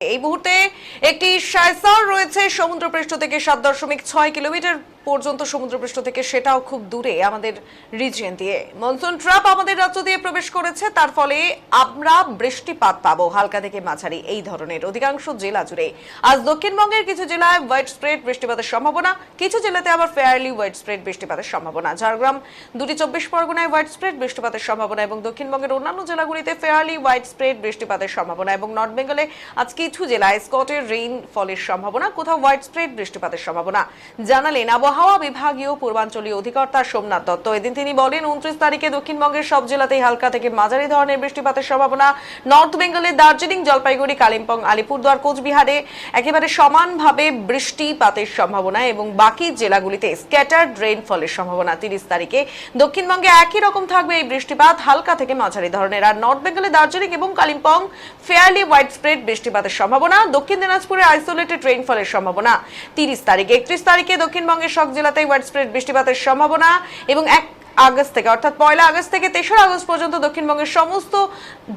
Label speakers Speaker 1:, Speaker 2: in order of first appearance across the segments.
Speaker 1: এই মুহূর্তে একটি সায়সার রয়েছে সমুদ্রপৃষ্ঠ থেকে সাত দশমিক ছয় কিলোমিটার। পর্যন্ত সমুদ্রপৃষ্ঠ থেকে সেটাও খুব দূরে, আমাদের রিজিয়ন দিয়ে। মনসুন ট্রাপ আমাদের রাজ্য দিয়ে প্রবেশ করেছে, তার ফলে আমরা বৃষ্টিপাত পাবো হালকা থেকে মাঝারি, এই ধরনের। অধিকাংশ জেলা জুড়ে। আজ দক্ষিণবঙ্গের কিছু জেলায় হোয়াইট স্প্রেড বৃষ্টিপাতের সম্ভাবনা, কিছু জেলাতে আবার ফেয়ারলি হোয়াইট স্প্রেড বৃষ্টিপাতের সম্ভাবনা। ঝাড়গ্রাম দুটি চব্বিশ পরগনায় হোয়াইট স্প্রেড বৃষ্টিপাতের সম্ভাবনা এবং দক্ষিণবঙ্গের অন্যান্য জেলাগুলিতে ফেয়ারলি হোয়াইট স্প্রেড বৃষ্টিপাতের সম্ভাবনা এবং নর্থ বেঙ্গলে আজ কিছু জেলায় স্কটের রেইন ফলের সম্ভাবনা, কোথাও হোয়াইট স্প্রেড বৃষ্টিপাতের সম্ভাবনা। জানালেন আবহাওয়া বিভাগীয় পূর্বাঞ্চলীয় অধিকর্তা সোমনাথ দত্ত। এদিন তিনি বলেন, উনত্রিশ তারিখে দক্ষিণবঙ্গের সব জেলাতেই হালকা থেকে মাঝারি ধরনের বৃষ্টিপাতের সম্ভাবনা। নর্থ বেঙ্গলের দার্জিলিং, জলপাইগুড়ি, কালিম্পং, আলিপুরদুয়ার, কোচবিহারে একেবারে সমানভাবে বৃষ্টিপাতের সম্ভাবনা এবং বাকি জেলাগুলিতে স্ক্যাটার্ড রেইনফলের সম্ভাবনা। তিরিশ তারিখে দক্ষিণবঙ্গে একই রকম থাকবে এই বৃষ্টিপাত, হালকা থেকে মাঝারি ধরনের। আর নর্থ বেঙ্গলে দার্জিলিং এবং কালিম্পং ফেয়ারলি হোয়াইট স্প্রেড বৃষ্টিপাতের সম্ভাবনা। দক্ষিণ দিনাজপুরে আইসোলেটেড রেইনফলের সম্ভাবনা। তিরিশ তারিখে, একত্রিশ তারিখে দক্ষিণবঙ্গের সব জেলাতেই হোয়াইট স্প্রেড বৃষ্টিপাতের সম্ভাবনা এবং এক আগস্ট থেকে অর্থাৎ পয়লা আগস্ট থেকে তেসরা আগস্ট পর্যন্ত দক্ষিণবঙ্গের সমস্ত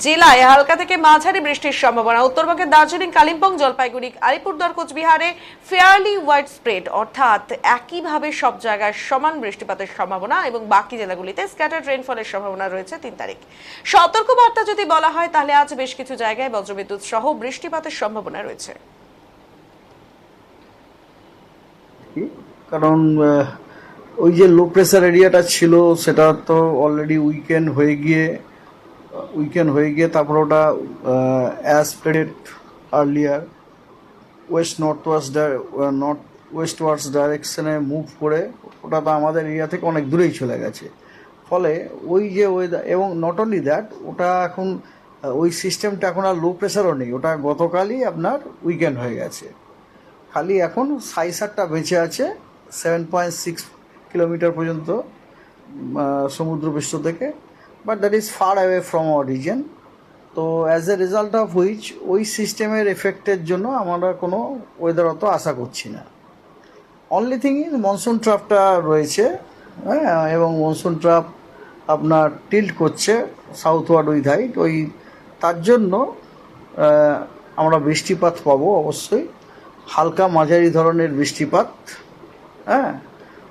Speaker 1: জেলায় হালকা থেকে মাঝারি বৃষ্টির সম্ভাবনা উত্তরবঙ্গের দার্জিলিং কালিম্পং জলপাইগুড়ি আলিপুরদুয়ার কোচবিহারে ফেয়ারলি ওয়াইড স্প্রেড অর্থাৎ একইভাবে সব জায়গায় সমান বৃষ্টিপাতের সম্ভাবনা এবং বাকি জেলাগুলিতে স্ক্যাটার্ড রেনফলের সম্ভাবনা রয়েছে তিন তারিখ সতর্কবার্তা যদি বলা হয় তাহলে আজ বেশ কিছু জায়গায় বজ্রবিদ্যুৎ সহ বৃষ্টিপাতের সম্ভাবনা রয়েছে
Speaker 2: কারণ ওই যে লো প্রেসার এরিয়াটা ছিল, সেটা তো অলরেডি উইকেন্ড হয়ে গিয়ে উইকেন্ড হয়ে গিয়ে তারপর ওটা as predicted earlier west north west north westwards ডাইরেকশনে মুভ করে, ওটা তো আমাদের এরিয়া থেকে অনেক দূরেই চলে গেছে। ফলে ওই যে ওয়েদার এবং নট অনলি দ্যাট ওটা এখন ওই সিস্টেমটা এখন আর লো প্রেশারও নেই, ওটা গতকালই আপনার উইকেন্ড হয়ে গেছে। খালি এখন সাইসারটা বেঁচে আছে সেভেন পয়েন্ট সিক্স কিলোমিটার পর্যন্ত সমুদ্রপৃষ্ঠ থেকে but that is far away from our region তো as a result of which ওই সিস্টেমের এফেক্টের জন্য আমরা কোনো ওয়েদার অত আশা করছি না। অনলি থিং ইজ মনসুন ট্রাফটা রয়েছে হ্যাঁ এবং মনসুন ট্রাফ আপনার টিল্ট করছে সাউথ ওয়ার্ড উইথ হাইট ওই, তার জন্য আমরা বৃষ্টিপাত পাবো অবশ্যই। হালকা মাঝারি ধরনের বৃষ্টিপাত হ্যাঁ?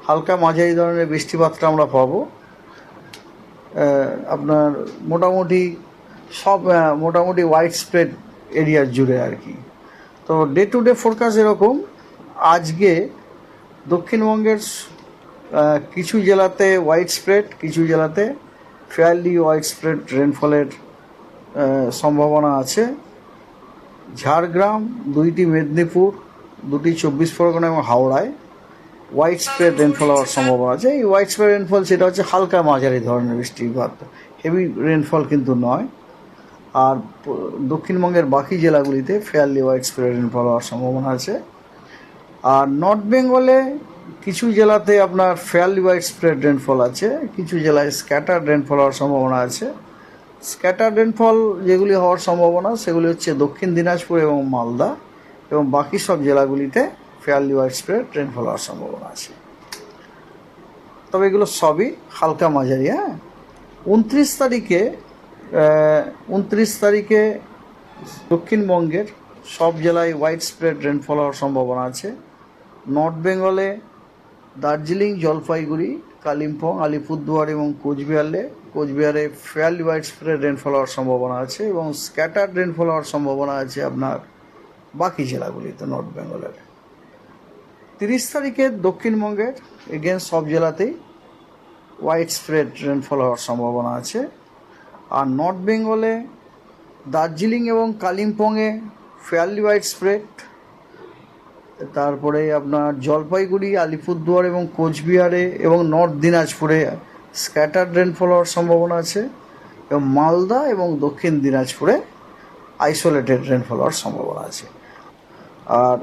Speaker 2: হালকা মাঝারি ধরনের বৃষ্টিপাতটা আমরা পাবো। আপনার মোটামুটি সব মোটামুটি হোয়াইট স্প্রেড এরিয়ার জুড়ে আর কি। তো ডে টু ডে ফোরকাস্ট এরকম। আজকে দক্ষিণবঙ্গের কিছু জেলাতে হোয়াইট স্প্রেড কিছু জেলাতে ফেয়ারলি হোয়াইট স্প্রেড রেনফলের সম্ভাবনা আছে। ঝাড়গ্রাম, দুইটি মেদিনীপুর, দুটি চব্বিশ পরগনা এবং হাওড়ায়। হোয়াইট স্প্রেড রেনফল হওয়ার সম্ভাবনা আছে। এই হোয়াইট স্প্রেড রেনফল সেটা হচ্ছে হালকা মাঝারি ধরনের বৃষ্টিপাত। হেভি রেনফল কিন্তু নয়। আর দক্ষিণবঙ্গের বাকি জেলাগুলিতে ফেয়ারলি হোয়াইট স্প্রেড রেনফল হওয়ার সম্ভাবনা আছে। আর নর্থ বেঙ্গলে কিছু জেলাতে আপনার ফেয়ারলি হোয়াইট স্প্রেড রেনফল আছে, কিছু জেলায় স্ক্যাটার রেনফল হওয়ার সম্ভাবনা আছে। স্ক্যাটার রেনফল যেগুলি হওয়ার সম্ভাবনা, সেগুলি হচ্ছে দক্ষিণ দিনাজপুর এবং মালদা এবং বাকি সব জেলাগুলিতে ফেয়ারলি ওয়াইড স্প্রেড রেনফল হওয়ার সম্ভাবনা আছে। তবে এগুলো সবই হালকা মাঝারি হ্যাঁ? উনত্রিশ তারিখে উনত্রিশ তারিখে দক্ষিণবঙ্গের সব জেলায় হোয়াইট স্প্রেড রেনফল হওয়ার সম্ভাবনা আছে। নর্থ বেঙ্গলে দার্জিলিং, জলপাইগুড়ি, কালিম্পং, আলিপুরদুয়ার এবং কোচবিহারে কোচবিহারে ফেয়ারলি হোয়াইট স্প্রেড রেনফল হওয়ার সম্ভাবনা আছে এবং স্ক্যাটার রেনফল হওয়ার সম্ভাবনা আছে আপনার বাকি জেলাগুলিতে নর্থ বেঙ্গলের তিরিশ তারিখে দক্ষিণবঙ্গের এগেন সব জেলাতেই হোয়াইট স্প্রেড রেনফল হওয়ার সম্ভাবনা আছে। আর নর্থ বেঙ্গলে দার্জিলিং এবং কালিম্পংয়ে ফেয়ারলি হোয়াইট স্প্রেড তারপরে আপনার জলপাইগুড়ি, আলিপুরদুয়ার এবং কোচবিহারে এবং নর্থ দিনাজপুরে স্ক্যাটার রেনফল হওয়ার সম্ভাবনা আছে। এবং মালদা এবং দক্ষিণ দিনাজপুরে আইসোলেটেড রেনফল হওয়ার সম্ভাবনা আছে। আর